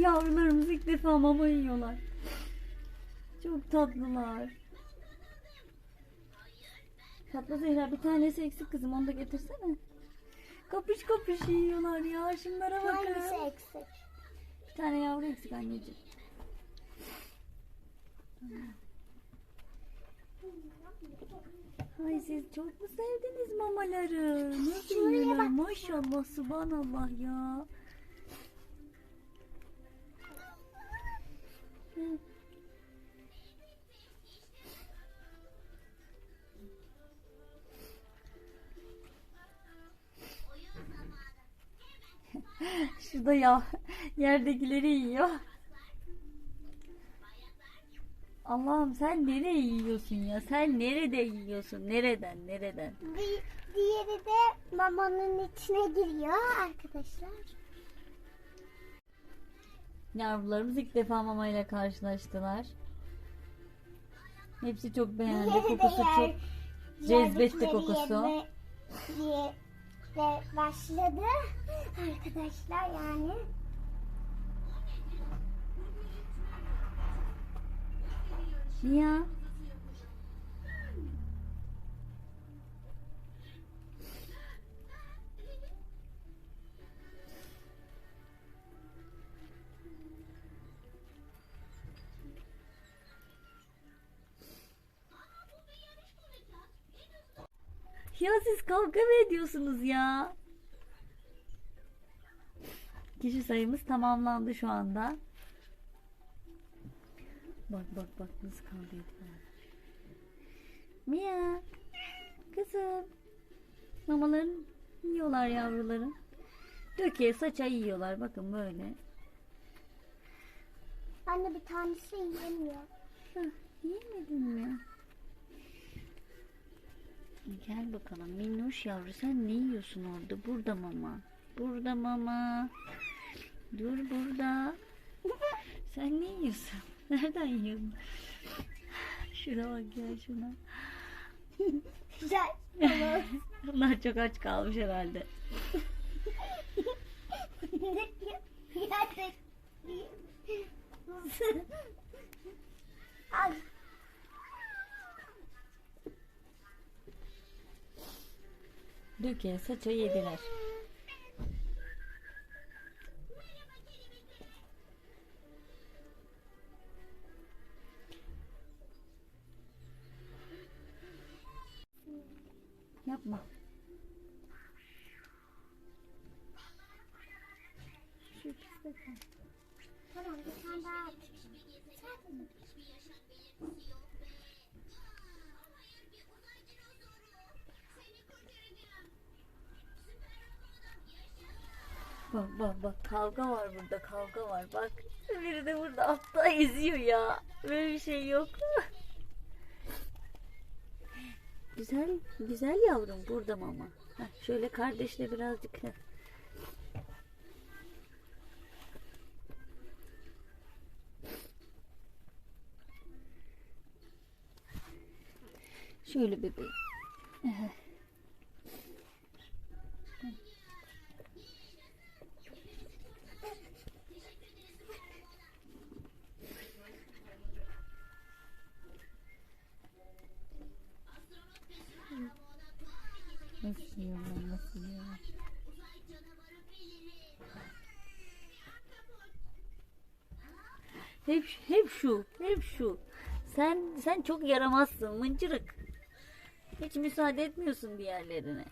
Yavrularımız ilk defa mama yiyorlar. Çok tatlılar. Fatma Zehra bir tanesi eksik kızım onu da getirsene. Kapış kapış yiyorlar ya şunlara Hangisi bakın. eksik? Bir tane yavru eksik anneciğim. Ay siz çok mu sevdiniz mamaları? Nasıl Şuraya yiyorlar? bak. Maşallah subhanallah ya. Şurada ya yerdekileri yiyor. Allah'ım sen nereye yiyorsun ya? Sen nerede yiyorsun? Nereden? Nereden? Bir, diğeri de mamanın içine giriyor arkadaşlar. Yavrularımız ilk defa mamayla karşılaştılar. Hepsi çok beğendi. Diğeri Kokusu yer- çok cezbetti kokusu. yeme- diye de başladı arkadaşlar yani. Ya. Ya siz kavga mı ediyorsunuz ya? Kişi sayımız tamamlandı şu anda. Bak bak bak nasıl kavga ediyorlar. Mia. Kızım. Mamaların yiyorlar yavruların. Döke saça yiyorlar. Bakın böyle. Anne bir tanesi yiyemiyor. Hah, yemedin mi? Gel bakalım minnoş yavru sen ne yiyorsun orada? Burada mama. Burada mama. Dur burada. Sen ne yiyorsun? Nereden yiyorsun? Şuna bak ya şuna. Güzel. Bunlar çok aç kalmış herhalde. Al. Döke saça yediler. Yapma. Şu kal. Tamam bir tane daha at. Bak bak bak kavga var burada kavga var bak. Biri de burada altta eziyor ya. Böyle bir şey yok. Güzel güzel yavrum burada mama. Heh, şöyle kardeşle birazcık. heh. Şöyle bebeğim. Hep, hep şu, hep şu. Sen sen çok yaramazsın mıncırık. Hiç müsaade etmiyorsun diğerlerine.